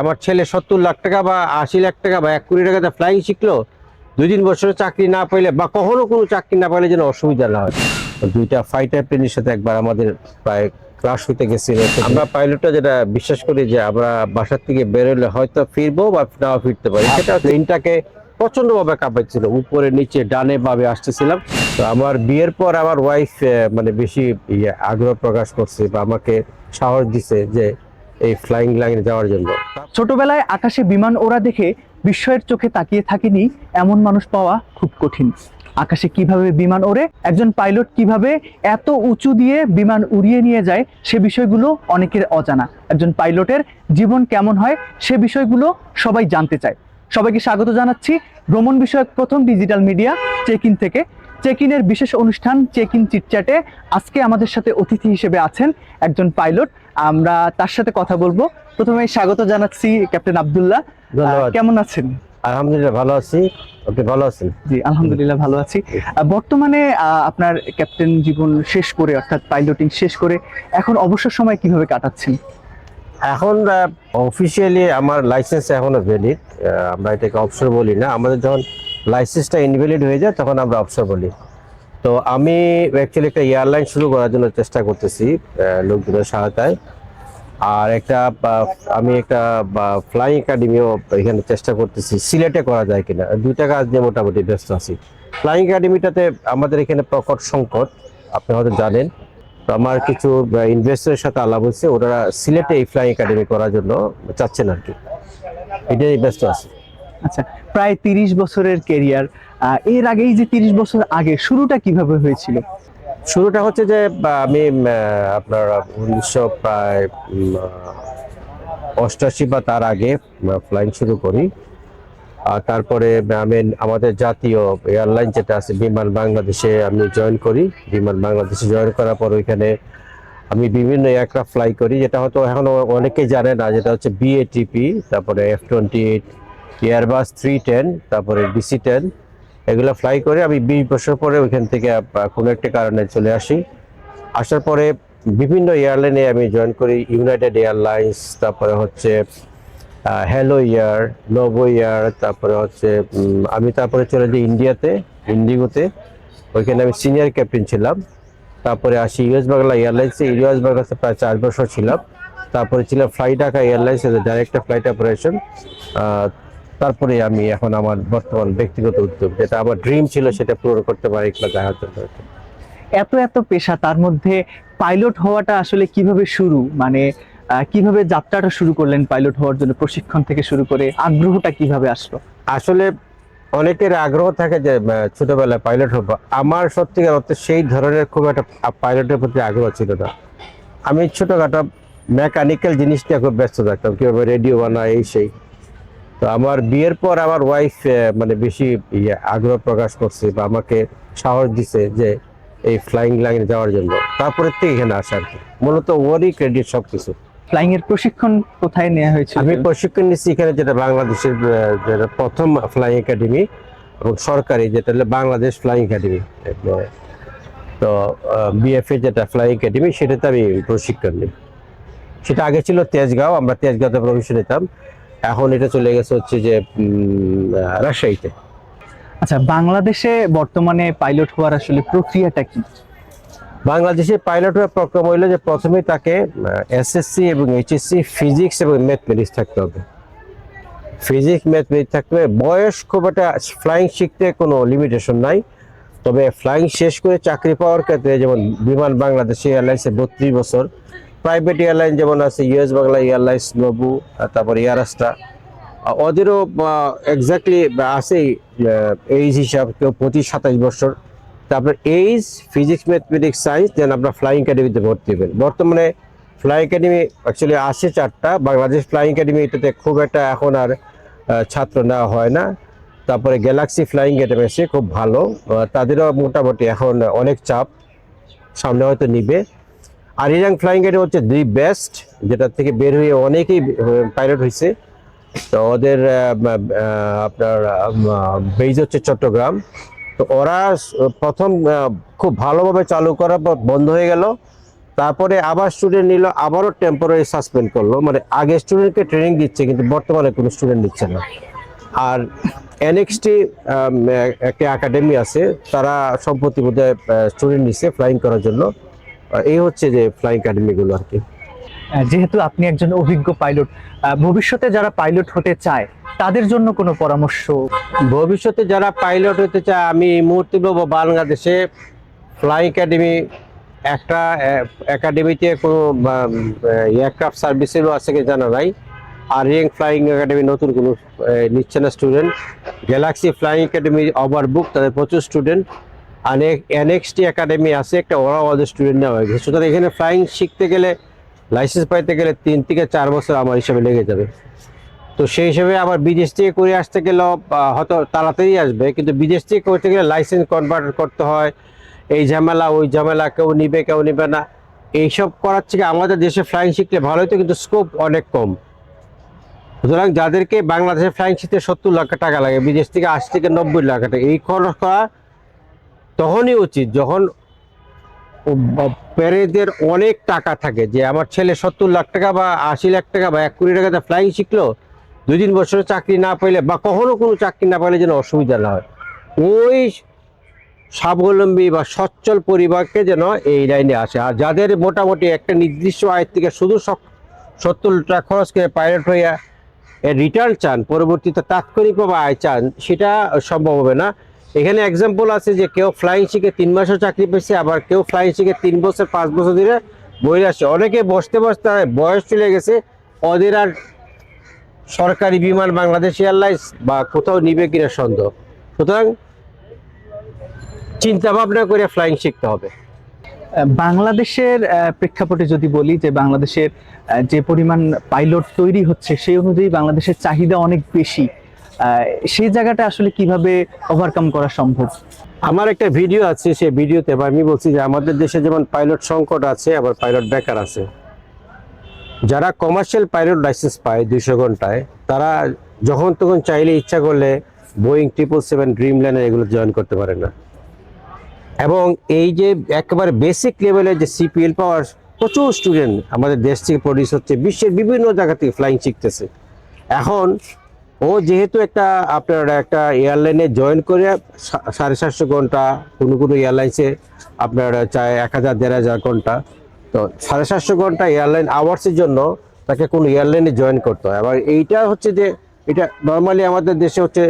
আমার ছেলে সত্তর লাখ টাকা বা আশি লাখ টাকা বা এক কোটি টাকাতে ফ্লাইং শিখলো দুই তিন বছরে চাকরি না পাইলে বা কখনো কোনো চাকরি না পাইলে যেন অসুবিধা না হয়। দুইটা ফাইটার প্লেনের সাথে একবার আমাদের প্রায় ক্লাস হইতে গেছিল। আমরা পাইলটটা যেটা বিশ্বাস করি যে আমরা বাসার থেকে বেরোলে হয়তো ফিরবো বা নাও ফিরতে পারি। সেটা প্লেনটাকে প্রচণ্ড ভাবে কাঁপাচ্ছিল উপরে, নিচে, ডানে ভাবে আসতেছিলাম। তো আমার বিয়ের পর আমার ওয়াইফ মানে বেশি ইয়ে আগ্রহ প্রকাশ করছে বা আমাকে সাহস দিছে যে এই ফ্লাইং লাইনে যাওয়ার জন্য। ছোটবেলায় আকাশে বিমান ওড়া দেখে বিস্ময়ের চোখে তাকিয়ে থাকিনি এমন মানুষ পাওয়া খুব কঠিন। আকাশে কীভাবে বিমান ওড়ে, একজন পাইলট কীভাবে এত উঁচু দিয়ে বিমান উড়িয়ে নিয়ে যায়, সে বিষয়গুলো অনেকের অজানা। একজন পাইলটের জীবন কেমন হয়, সে বিষয়গুলো সবাই জানতে চায়। সবাইকে স্বাগত জানাচ্ছি ভ্রমণ বিষয়ক প্রথম ডিজিটাল মিডিয়া চেক ইন থেকে। চেক ইনের বিশেষ অনুষ্ঠান চেক ইন চিটচ্যাটে আজকে আমাদের সাথে অতিথি হিসেবে আছেন একজন পাইলট। আমরা তার সাথে কথা বলব। প্রথমে স্বাগত জানাচ্ছি ক্যাপ্টেন আব্দুল্লাহ। কেমন আছেন? আলহামদুলিল্লাহ ভালো আছি। আপনি ভালো আছেন? জি আলহামদুলিল্লাহ ভালো আছি। বর্তমানে আপনার ক্যাপ্টেন জীবন শেষ করে অর্থাৎ পাইলটিং শেষ করে এখন অবসর সময় কীভাবে কাটাচ্ছেন? এখন অফিসিয়ালি আমার লাইসেন্স এখনও ভ্যালিড আমরা এটাকে অবসর বলি না। আমাদের যখন লাইসেন্সটা ইনভ্যালিড হয়ে যায়, তখন আমরা অবসর বলি। তো আমি অ্যাকচুয়ালি একটা এয়ারলাইন শুরু করার জন্য চেষ্টা করতেছি লোকজনের সহায়তায়। আর একটা আমি একটা ফ্লাইং একাডেমিও এখানে চেষ্টা করতেছি, সিলেটে করা যায় কিনা। দুইটা কাজ নিয়ে মোটামুটি ব্যস্ত আছি। ফ্লাইং একাডেমিটাতে আমাদের এখানে প্রকট সংকট, আপনি হয়তো জানেন। তো আমার কিছু ইনভেস্টরের সাথে আলাপ হচ্ছে ওরা সিলেটে এই ফ্লাইং একাডেমি করার জন্য চাচ্ছেন আর কি। এটাই ব্যস্ত আছে। আচ্ছা প্রায় তিরিশ বছরের কেরিয়ার এর আগেই যে তিরিশ বছর আগে শুরুটা কীভাবে হয়েছিল? শুরুটা হচ্ছে যে আমি আপনার উনিশশো প্রায় অষ্টাশি বা তার আগে ফ্লাইং শুরু করি। তারপরে, আমি, আমাদের জাতীয় এয়ারলাইন যেটা আছে, বিমান বাংলাদেশে আমি জয়েন করি। বিমান বাংলাদেশে জয়েন করার পর ওইখানে আমি বিভিন্ন এয়ারক্রাফট ফ্লাই করি, যেটা হয়তো এখন অনেকেই জানে না, যেটা হচ্ছে বিএটিপি তারপরে F twenty eight Airbus three ten তারপরে ডিসি টেন এগুলো ফ্লাই করে আমি বিশ বছর পরে ওইখান থেকে কোনো একটা কারণে চলে আসি। আসার পরে বিভিন্ন এয়ারলাইনে আমি জয়েন করি ইউনাইটেড এয়ারলাইন্স তারপরে হচ্ছে হ্যালো ইয়ার নোভো ইয়ার তারপরে হচ্ছে আমি তারপরে চলে যাই ইন্ডিয়াতে ইন্ডিগোতে ওইখানে আমি সিনিয়র ক্যাপ্টেন ছিলাম। তারপরে আসি ইউএস বাংলা এয়ারলাইন্সে ইউএস বাংলাতে প্রায় চার বছর ছিলাম। তারপরে ছিলাম fly Dhaka airlines direct flight operation তারপরে আমি এখন আমার বর্তমান ব্যক্তিগত উদ্যোগ যেটা আমার ড্রিম ছিল সেটা পূরণ করতে পারি এত এত পেশা তার মধ্যে পাইলট হওয়াটা আসলে কীভাবে শুরু? মানে কীভাবে যাত্রাটা শুরু করলেন পাইলট হওয়ার জন্য? প্রশিক্ষণ থেকে শুরু করে আগ্রহটা কীভাবে আসলো? আসলে অনেকের আগ্রহ থাকে যে ছোটবেলায় পাইলট হব। আমার সত্যিকার অর্থে সেই ধরনের খুব একটা পাইলটের প্রতি আগ্রহ ছিল না। আমি ছোটখাটো মেকানিক্যাল জিনিস নিয়ে খুব ব্যস্ত থাকতাম কীভাবে রেডিও বানা এই সেই। তো আমার বিয়ের পর আমার ওয়াইফ মানে বেশি ইয়ে আগ্রহ প্রকাশ করছে বা আমাকে সাহস দিছে যে এই ফ্লাইং লাইনে যাওয়ার জন্য। তারপরে থেকে এখানে আসা আর কি। মূলত ওরই ক্রেডিট সব কিছু ফ্লাইং এর প্রশিক্ষণ কোথায় নেওয়া হয়েছিল? আমি প্রশিক্ষণ নিচ্ছি এখানে যেটা বাংলাদেশের যেটা প্রথম ফ্লাইং একাডেমি এবং সরকারি যেটা হলো বাংলাদেশ ফ্লাইং একাডেমি তো বিএফএ যেটা ফ্লাইং একাডেমি সেটাতে আমি প্রশিক্ষণ নিই। সেটা আগে ছিল তেজগাঁও আমরা তেজগাঁওতে প্রশিক্ষণ নিতাম এখন এটা চলে গেছে হচ্ছে যে রাজশাহীতে। আচ্ছা বাংলাদেশে বর্তমানে পাইলট হওয়ার আসলে প্রক্রিয়াটা কি? বাংলাদেশে পাইলট হওয়ার প্রোগ্রাম হইল যে প্রথমে তাকে এসএসসি এবং এইচএসসি ফিজিক্স এবং ম্যাথমেটিক্স থাকতে হবে। ফিজিক্স ম্যাথমেটিক্স থাকতে হবে। বয়স খুব একটা ফ্লাইং শিখতে কোনো লিমিটেশন নাই। তবে ফ্লাইং শেষ করে চাকরি পাওয়ার ক্ষেত্রে যেমন বিমান বাংলাদেশ এয়ারলাইন্সে বত্রিশ বছর প্রাইভেট এয়ারলাইন যেমন আছে ইউএস বাংলা এয়ারলাইন্স নবু তারপর এয়ারাস্টা ওদেরও এক্স্যাক্টলি আছে এইজ হিসাব, কেউ পঁচিশ, সাতাশ বছর। তারপর age physics mathematics science then আপনার ফ্লাইং একাডেমিতে ভর্তি হবেন। বর্তমানে ফ্লাইং একাডেমি অ্যাকচুয়ালি আছে চারটা। বাংলাদেশ ফ্লাইং একাডেমি এটাতে খুব একটা এখন আর ছাত্র নেওয়া হয় না। তারপরে গ্যালাক্সি ফ্লাইং একাডেমি আছে খুব ভালো। তাদেরও মোটামুটি এখন অনেক চাপ। সামনে হয়তো নিবে। আর ইরাং ফ্লাইং একাডেমি হচ্ছে দি বেস্ট যেটা থেকে বের হয়ে অনেকেই পাইলট হয়েছে তো ওদের আপনার বেজ হচ্ছে চট্টগ্রাম। তো ওরা প্রথম খুব ভালোভাবে চালু করার পর বন্ধ হয়ে গেল। তারপরে আবার স্টুডেন্ট নিল, আবারও টেম্পোরারি সাসপেন্ড করল। মানে আগে স্টুডেন্টকে ট্রেনিং দিচ্ছে, কিন্তু বর্তমানে কোনো স্টুডেন্ট নিচ্ছে না। আর এনএক্সটি একটা একাডেমি আছে, তারা সম্প্রতি বোধহয় স্টুডেন্ট নিচ্ছে ফ্লাইং করার জন্য। এই হচ্ছে যে ফ্লাইং একাডেমিগুলো আর কি। যেহেতু আপনি একজন অভিজ্ঞ পাইলট ভবিষ্যতে যারা পাইলট হতে চায় তাদের জন্য কোনো পরামর্শ? ভবিষ্যতে যারা পাইলট হতে চায় আমি এই মুহূর্তে বলব বাংলাদেশে ফ্লাইং একাডেমি একটা একাডেমিতে কোনো এয়ারক্রাফট সার্ভিসেরও আছে কি জানা নাই আর রিং ফ্লাইং একাডেমি নতুন কোনো নিচ্ছে না student galaxy flying academy over book তাদের প্রচুর স্টুডেন্ট আর এনএক্সটি একাডেমি আছে, একটা ওরা ওদের স্টুডেন্ট নেওয়া হয়ে গেছে সুতরাং এখানে ফ্লাইং শিখতে গেলে লাইসেন্স পাইতে গেলে তিন থেকে চার বছর আমার হিসাবে লেগে যাবে। তো সেই হিসেবে আবার বিদেশ থেকে করে আসতে গেলেও হয়তো তাড়াতাড়ি আসবে, কিন্তু বিদেশ থেকে করতে গেলে লাইসেন্স কনভার্ট করতে হয়। এই ঝামেলা, ওই ঝামেলা, কেউ নিবে কেউ নিবে না। এইসব করার থেকে আমাদের দেশে ফ্লাইং শিখলে ভালো হতো, কিন্তু স্কোপ অনেক কম। সুতরাং যাদেরকে বাংলাদেশে ফ্লাইং শিখতে সত্তর লাখ টাকা লাগে, বিদেশ থেকে আশি থেকে নব্বই লাখ টাকা, এই খরচ করা তখনই উচিত যখন প্যারেন্টদের অনেক টাকা থাকে যে আমার ছেলে সত্তর লাখ টাকা বা আশি লাখ টাকা বা এক কোটি টাকাতে ফ্লাইং শিখলো, দুই তিন বছরে চাকরি না পাইলে বা কখনো কোনো চাকরি না পাইলে যেন অসুবিধা না হয়। ওই স্বাবলম্বী বা সচ্ছল পরিবারকে যেন এই লাইনে আসে। আর যাদের মোটামুটি একটা নির্দিষ্ট আয়ের থেকে শুধু সত্তর টাকা খরচ করে পাইলট হইয়া রিটার্ন চান, পরবর্তীতে তাৎক্ষণিকভাবে আয় চান, সেটা সম্ভব হবে না। এখানে এক্সাম্পল আছে যে কেউ ফ্লাইং শিখে তিন মাসও চাকরি পেয়েছে, আবার কেউ ফ্লাইং শিখে তিন বছর, পাঁচ বছর ধরে বই আসছে। অনেকে বসতে বসতে বয়স চলে গেছে, ওদের আর সরকারি বিমান বাংলাদেশ এয়ারলাইন্স বা কোথাও নিবে কিনা সন্দেহ। সুতরাং চিন্তা ভাবনা করে ফ্লাইং শিখতে হবে। বাংলাদেশের প্রেক্ষাপটে যদি বলি যে বাংলাদেশের যে পরিমাণ পাইলট তৈরি হচ্ছে, সেই অনুযায়ী বাংলাদেশের চাহিদা অনেক বেশি। সেই জায়গাটা আসলে কীভাবে ওভারকাম করা সম্ভব? আমার একটা ভিডিও আছে, সেই ভিডিওতে আমি বলছি যে আমাদের দেশে যেমন পাইলট সংকট আছে, আবার পাইলট বেকার আছে। যারা কমার্শিয়াল পাইলট লাইসেন্স পায় দুইশো ঘন্টায়, তারা যখন তখন চাইলে ইচ্ছা করলে Boeing triple seven Dreamliner এগুলো জয়েন করতে পারে না। এবং এই যে একেবারে বেসিক লেভেলের যে সিপিএল পাওয়ার প্রচুর স্টুডেন্ট আমাদের দেশ থেকে প্রডিউস হচ্ছে, বিশ্বের বিভিন্ন জায়গা থেকে ফ্লাইং শিখতেছে। এখন ও যেহেতু একটা আপনার একটা এয়ারলাইনে জয়েন করে সাড়ে সাতশো ঘণ্টা কোনো কোনো এয়ারলাইন্সে আপনার চায় এক হাজার, দেড় হাজার ঘণ্টা। তো সাড়ে সাতশো ঘণ্টা এয়ারলাইন আওয়ার্সের জন্য তাকে কোনো এয়ারলাইনে জয়েন করতে হয়। আবার এইটা হচ্ছে যে, এটা নর্মালি আমাদের দেশে হচ্ছে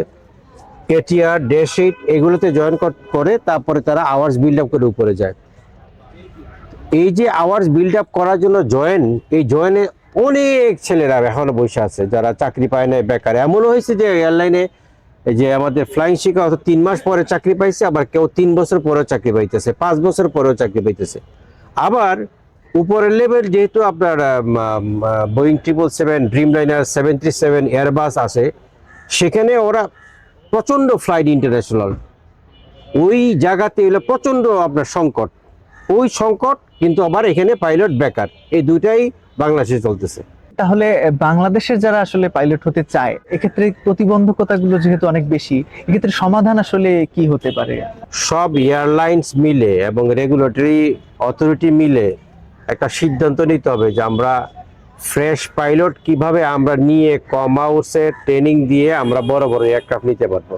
কেটিআর ডেশিট এগুলোতে জয়েন করে তারপরে তারা আওয়ার্স বিল্ড আপ করে উপরে যায়। এই যে আওয়ার্স বিল্ড আপ করার জন্য জয়েন, এই জয়েনে অনেক ছেলেরা এখনও বসে আছে, যারা চাকরি পায় না বেকার। এমনও হয়েছে যে এয়ারলাইনে যে আমাদের ফ্লাইং শিখা হয়তো তিন মাস পরে চাকরি পাইছে, আবার কেউ তিন বছর পরেও চাকরি পাইতেছে, পাঁচ বছর পরেও চাকরি পাইতেছে। আবার উপরের লেভেল যেহেতু আপনার Boeing triple seven Dreamliner seven three seven Airbus আছে, সেখানে ওরা প্রচণ্ড ফ্লাইট ইন্টারন্যাশনাল ওই জায়গাতে এলো প্রচণ্ড আপনার সংকট। ওই সংকট কিন্তু আবার এখানে পাইলট বেকার। এই দুইটাই বাংলাদেশে চলতেছে। তাহলে বাংলাদেশের যারা আসলে পাইলট হতে চায় এক্ষেত্রে প্রতিবন্ধকতাগুলো যেহেতু অনেক বেশি এক্ষেত্রে সমাধান আসলে কি হতে পারে? সব এয়ারলাইন্স মিলে এবং রেগুলেটরি অথরিটি মিলে একটা সিদ্ধান্ত নিতে হবে যে আমরা ফ্রেশ পাইলট কীভাবে আমরা নিয়ে কম হাউসে ট্রেনিং দিয়ে আমরা বড় বড় এয়ারক্রাফট নিতে পারব।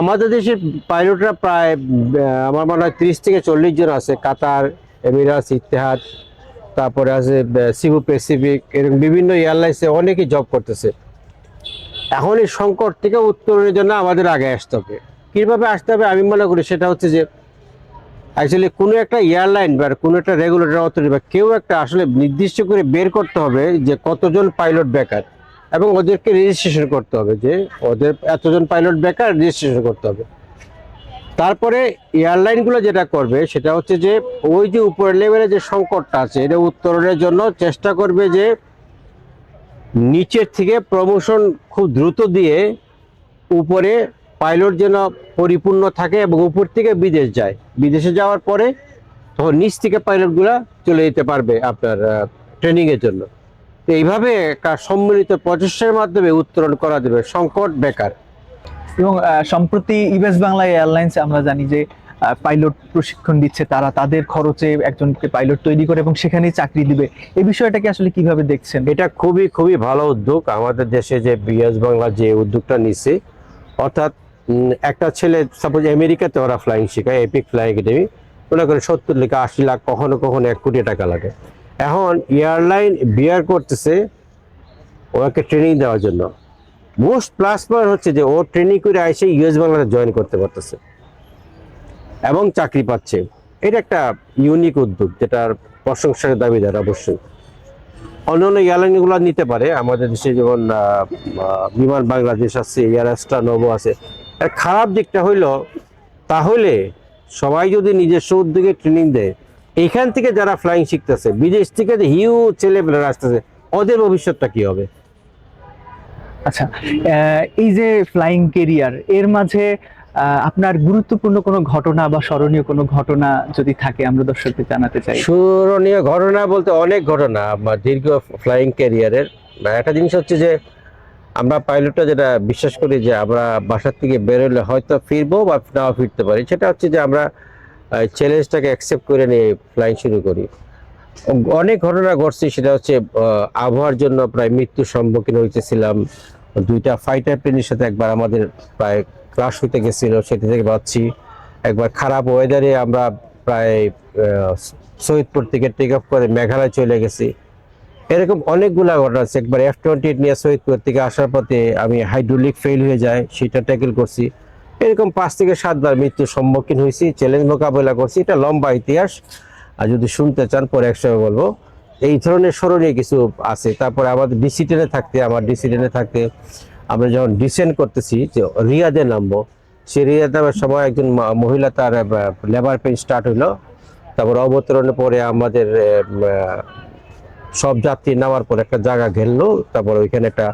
আমাদের দেশের পাইলটরা প্রায় আমার মনে হয় তিরিশ থেকে চল্লিশ জন আছে কাতার এমিরাস ইতিহাদ তারপরে আছে সিবু প্যাসিফিক এরকম বিভিন্ন এয়ারলাইন্সে অনেকেই জব করতেছে। এখন এই সংকট থেকে উত্তরণের জন্য আমাদের আগে আসতে হবে। কীভাবে আসতে হবে আমি মনে করি সেটা হচ্ছে যে অ্যাকচুয়ালি কোনো একটা এয়ারলাইন বা কোনো একটা রেগুলেটর অথরিটি বা কেউ একটা আসলে নির্দিষ্ট করে বের করতে হবে যে কতজন পাইলট বেকার এবং ওদেরকে রেজিস্ট্রেশন করতে হবে যে ওদের এতজন পাইলট বেকার রেজিস্ট্রেশন করতে হবে। তারপরে এয়ারলাইনগুলো যেটা করবে, সেটা হচ্ছে যে ওই যে উপরের লেভেলে যে সংকটটা আছে, এটা উত্তরণের জন্য চেষ্টা করবে যে নিচের থেকে প্রমোশন খুব দ্রুত দিয়ে উপরে পাইলট যেন পরিপূর্ণ থাকে এবং উপর থেকে বিদেশ যায়। বিদেশে যাওয়ার পরে তখন নিচ থেকে পাইলটগুলো চলে যেতে পারবে আপনার ট্রেনিংয়ের জন্য। এইভাবে একটা সম্মিলিত প্রচেষ্টার মাধ্যমে উত্তরণ করা দেবে সংকট বেকার। এবং সম্প্রতি ইউএস বাংলা এয়ারলাইন্স আমরা জানি যে পাইলট প্রশিক্ষণ দিচ্ছে তারা, তাদের খরচে একজনকে পাইলট তৈরি করে এবং সেখানেই চাকরি দিবে। এই বিষয়টাকে আসলে কীভাবে দেখছেন? এটা খুবই খুবই ভালো উদ্যোগ। আমাদের দেশে যে বিএস বাংলা যে উদ্যোগটা নিছে, অর্থাৎ একটা ছেলে সাপোজ আমেরিকাতে ওরা ফ্লাইং শেখায় এপিক ফ্লাইং একাডেমি মনে করে সত্তর লাখ আশি লাখ, কখনো কখনো এক কোটি টাকা লাগে। এখন এয়ারলাইন বিয়ার করতেছে ওকে ট্রেনিং দেওয়ার জন্য। মোস্ট প্লাস পয়েন্ট হচ্ছে যে ও ট্রেনিং করে এসে ইউএস বাংলাতে জয়েন করতে পারতেছে। এবং চাকরি পাচ্ছে। এটা একটা ইউনিক উদ্যোগ, যেটার প্রশংসার দাবিদার অবশ্যই। অন্যান্য এয়ারলাইনগুলো নিতে পারে। আমাদের দেশে যেমন বিমান বাংলাদেশ আছে, এয়ার অ্যাস্ট্রা নভো আছে। এর খারাপ দিকটা হইল, তাহলে সবাই যদি নিজস্ব উদ্যোগে ট্রেনিং দেয়, এখান থেকে যারা ফ্লাইং শিখতেছে, বিদেশ থেকে যে হিউ ছেলেপেলেরা আসতেছে, ওদের ভবিষ্যৎটা কি হবে? আচ্ছা এই যে ফ্লাইং কেরিয়ার এর মাঝে আপনার গুরুত্বপূর্ণ কোনো ঘটনা বা স্মরণীয় কোনো ঘটনা যদি থাকে, আমরা দর্শকদের জানাতে চাই। স্মরণীয় ঘটনা বলতে অনেক ঘটনা, আমার দীর্ঘ ফ্লাইং ক্যারিয়ারের একটা জিনিস হচ্ছে যে, আমরা পাইলটটা যেটা বিশ্বাস করি যে, আমরা বাসার থেকে বেরোলে হয়তো ফিরবো বা নাও ফিরতে পারি। সেটা হচ্ছে যে, আমরা চ্যালেঞ্জটাকে অ্যাকসেপ্ট করে নিয়ে ফ্লাইং শুরু করি। অনেক ঘটনা ঘটছে, সেটা হচ্ছে আবহাওয়ার জন্য প্রায় মৃত্যুর সম্মুখীন হইতেছিলাম। দুইটা ফাইটার প্লেনের সাথে একবার আমাদের প্রায় ক্রাশ হইতে গেছিল, সেটি থেকে বাঁচছি। একবার খারাপ ওয়েদারে আমরা প্রায় সৈয়দপুর থেকে টেক অফ করে মেঘালয় চলে গেছি। এরকম অনেকগুলা ঘটনা আছে। একবার এফ টোয়েন্টি এইট নিয়ে সৈয়দপুর থেকে আসার পথে আমি হাইড্রোলিক ফেল হয়ে যায়, সেটা ট্যাকেল করছি। এরকম পাঁচ থেকে সাতবার মৃত্যুর সম্মুখীন হয়েছি চ্যালেঞ্জ মোকাবেলা করছি। এটা লম্বা ইতিহাস। আর যদি শুনতে চান, পরে একসঙ্গে বলব। এই ধরনের স্মরণীয় কিছু আছে। তারপরে আমাদের ডিসিটেনে থাকতে, আমার ডিসিটেনে থাকতে, আমরা যখন ডিসেন্ড করতেছি যে রিয়াদে নামবো সে রিয়াদ নামার সময় একজন মহিলা তার লেবার পেন স্টার্ট হইল। তারপর অবতরণের পরে আমাদের সব যাত্রী নামার পর একটা জায়গা ঘেরলো। তারপর ওইখানে একটা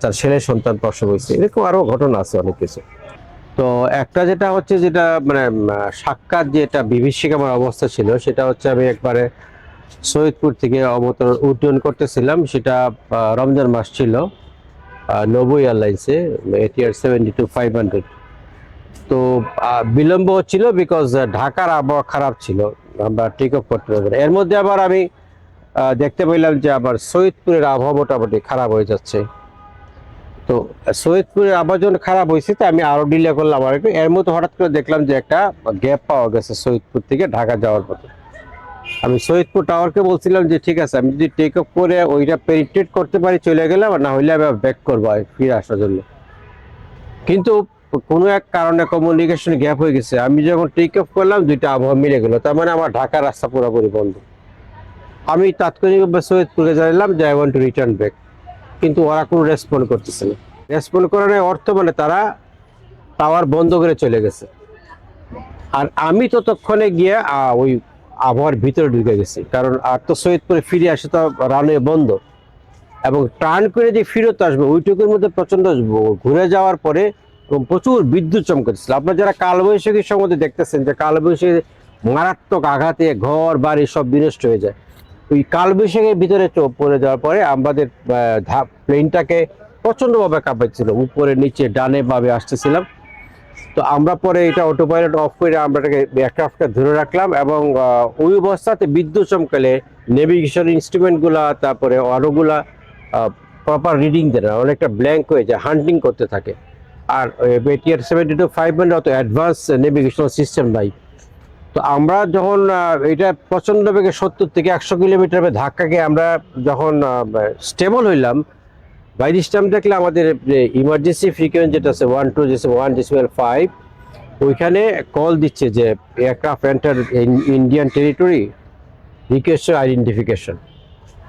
তার ছেলে সন্তান প্রসব হয়েছে। এরকম আরও ঘটনা আছে অনেক কিছু। তো একটা যেটা হচ্ছে যেটা মানে সাক্ষাৎ যে এটা বিভীষিক আমার অবস্থা ছিল, সেটা হচ্ছে আমি একবারে সৈয়দপুর থেকে অবতরণ উড্ডয়ন করতেছিলাম, সেটা রমজান মাস ছিল Novo এয়ারলাইন্সে ATR seventy two five hundred তো বিলম্ব হচ্ছিল বিকজ ঢাকার আবহাওয়া খারাপ ছিল, আমরা টেক অফ করতে পারব এর মধ্যে আবার আমি দেখতে পেলাম যে আবার সৈয়দপুরের আবহাওয়া মোটামুটি খারাপ হয়ে যাচ্ছে। তো, সৈয়দপুরের আবহাওয়া যখন খারাপ হয়েছে, তো আমি আরও ডিলে করলাম আর এর মধ্যে হঠাৎ করে দেখলাম যে একটা গ্যাপ পাওয়া গেছে সৈয়দপুর থেকে ঢাকা যাওয়ার পথে। আমি সৈয়দপুর টাওয়ারকে বলছিলাম যে, ঠিক আছে, আমি যদি টেক অফ করে ওইটা পেরিটেট করতে পারি, চলে গেলাম আর না হইলে আমি ব্যাক করব ফিরে আসার জন্য। কিন্তু কোনো এক কারণে কমিউনিকেশন গ্যাপ হয়ে গেছে। আমি যখন টেক অফ করলাম, দুইটা আবহাওয়া মিলে গেল। তার মানে আমার ঢাকার রাস্তা পুরোপুরি বন্ধ। আমি তাৎক্ষণিকভাবে সৈয়দপুরে জানালাম যে I want to return back কিন্তু ওরা কোনো রেসপন্ড করতেছে না। রেসপন্ড করার অর্থ মানে তারা টাওয়ার বন্ধ করে চলে গেছে। আর আমি ততক্ষণে গিয়ে ওই আবহাওয়ার ভিতরে ঢুকে গেছি। কারণ আর তো সৈয়দপুরে ফিরে আসে তো রানওয়ে বন্ধ। এবং টার্ন করে যে ফিরত আসবে, ওইটুকুর মধ্যে প্রচণ্ড ঘুরে যাওয়ার পরে প্রচুর বিদ্যুৎ চমকাচ্ছিল আপনারা যারা কালবৈশাখীর সম্বন্ধে দেখতেছেন, যে কালবৈশাখী মারাত্মক আঘাতে ঘর, বাড়ি সব বিনষ্ট হয়ে যায়। ওই কালবৈশাখীর ভিতরে পড়ে যাওয়ার পরে আমাদের প্লেনটাকে প্রচন্ডভাবে কাঁপাচ্ছিল উপরে, নিচে, ডানে বামে আসতেছিলাম। তো আমরা পরে এটা অটো পাইলট অফ করে আমরা এটাকে এয়ারক্রাফটকে ধরে রাখলাম এবং ওই অবস্থাতে বিদ্যুৎ চমকালে নেভিগেশন ইনস্ট্রুমেন্টগুলা তারপরে আরোগুলা প্রপার রিডিং দেয় না, অনেকটা ব্ল্যাঙ্ক হয়ে যায় হান্টিং করতে থাকে। আর বেটিআর সেভেন্টি টু ফাইভ হান্ড্রেড অত অ্যাডভান্স নেভিগেশনাল সিস্টেম নাই। তো আমরা যখন এটা প্রচণ্ড বেগে সত্তর থেকে একশো কিলোমিটার ধাক্কাকে আমরা যখন স্টেবল হইলাম বাই দিস টাইম দেখলে আমাদের ইমার্জেন্সি ফ্রিকোয়েন্সি যেটা আছে ওয়ান টু যেসে ওয়ান ডিসিমেল ফাইভ ওইখানে কল দিচ্ছে যে aircraft enter Indian territory request identification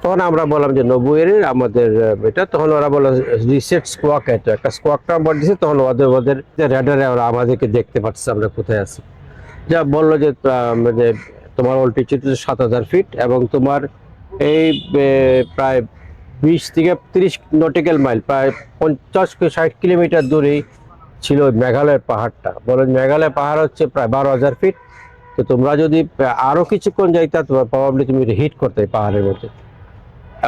তখন আমরা বললাম যে নব্বইয়ের আমাদের এটা, তখন ওরা বলল রিসেট স্কোয়াক এটা, একটা স্কোয়াক নাম্বার দিচ্ছে তখন ওদের ওদের র্যাডারে ওরা আমাদেরকে দেখতে পাচ্ছে আমরা কোথায় আছি। যা বলল যে যে তোমার অল্টিচিউড সাত হাজার ফিট এবং তোমার এই প্রায় বিশ থেকে তিরিশ নটিক্যাল মাইল প্রায় পঞ্চাশ ষাট কিলোমিটার দূরেই ছিল মেঘালয়ের পাহাড়টা। বলেন মেঘালয় পাহাড় হচ্ছে প্রায় বারো হাজার ফিট তো তোমরা যদি আরও কিছুক্ষণ যাইতা তোমার প্রবাবলি তুমি হিট করতে পাহাড়ের মধ্যে।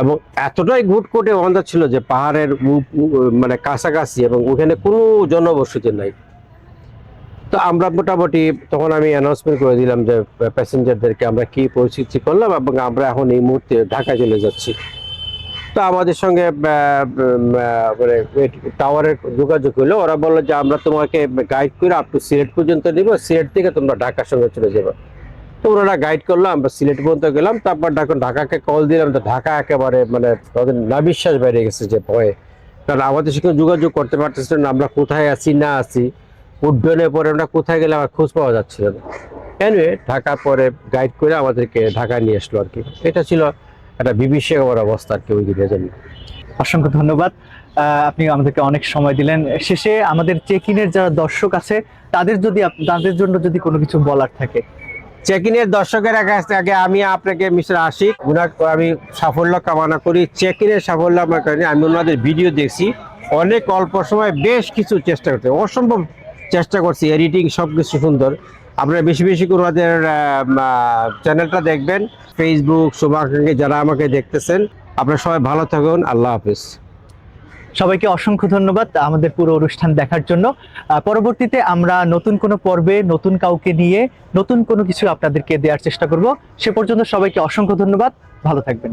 এবং এতটাই গুড কোটে অন্ধা ছিল যে পাহাড়ের মানে কাছাকাছি এবং ওখানে কোনো জনবসতি নাই। তো আমরা মোটামুটি তখন আমি অ্যানাউন্সমেন্ট করে দিলাম যে প্যাসেঞ্জারদেরকে আমরা কি পরিস্থিতি করলাম এবং আমরা এখন এই মুহূর্তে ঢাকা চলে যাচ্ছি। তো আমাদের সঙ্গে মানে টাওয়ারের যোগাযোগ হলো। ওরা বলল যে, আমরা তোমাকে গাইড করে আপ টু সিলেট পর্যন্ত নিব। সিলেট থেকে তোমরা ঢাকার সঙ্গে চলে যাবে। তো ওনারা গাইড করল, আমরা সিলেট পর্যন্ত গেলাম। তারপর যখন ঢাকাকে কল দিলাম, তো ঢাকা একেবারে মানে তাদের নাবিশ্বাস বেড়ে গেছে যে ভয়ে। কারণ আমাদের সঙ্গে যোগাযোগ করতে পারতেছিল না, আমরা কোথায় আছি, না আছি। উড্ডয়নের পরে আমরা কোথায় গেলে আমার খোঁজ পাওয়া যাচ্ছিল না। এনিওয়ে ঢাকা পরে গাইড করে আমাদেরকে ঢাকায় নিয়ে আসলো আর কি। এটা ছিল একটা বিভীষিকাকর অবস্থা আর কি ওই জন্য। অসংখ্য ধন্যবাদ। আপনি আমাদেরকে অনেক সময় দিলেন। শেষে আমাদের চেক ইনের যারা দর্শক আছে তাদের যদি তাদের জন্য যদি কোনো কিছু বলার থাকে। চেক ইনের দর্শকের কাছ থেকে আমি আপনাকে মিস্টার আশিক উনার আমি সাফল্য কামনা করি। চেক ইনের সাফল্য আমার কারণে আমি ওনাদের ভিডিও দেখছি। অনেক অল্প সময় বেশ কিছু চেষ্টা করতে অসম্ভব চেষ্টা করছি। এডিটিং সব কিছু সুন্দর। আপনারা বেশি বেশি করে ওনাদের চ্যানেলটা দেখবেন। ফেসবুক শুভাকাঙ্ক্ষী যারা আমাকে দেখতেছেন, আপনারা সবাই ভালো থাকুন, আল্লাহ হাফিজ। সবাইকে অসংখ্য ধন্যবাদ আমাদের পুরো অনুষ্ঠান দেখার জন্য। পরবর্তীতে আমরা নতুন কোনো পর্বে, নতুন কাউকে নিয়ে নতুন কোনো কিছু আপনাদেরকে দেওয়ার চেষ্টা করব। সে পর্যন্ত সবাইকে অসংখ্য ধন্যবাদ। ভালো থাকবেন।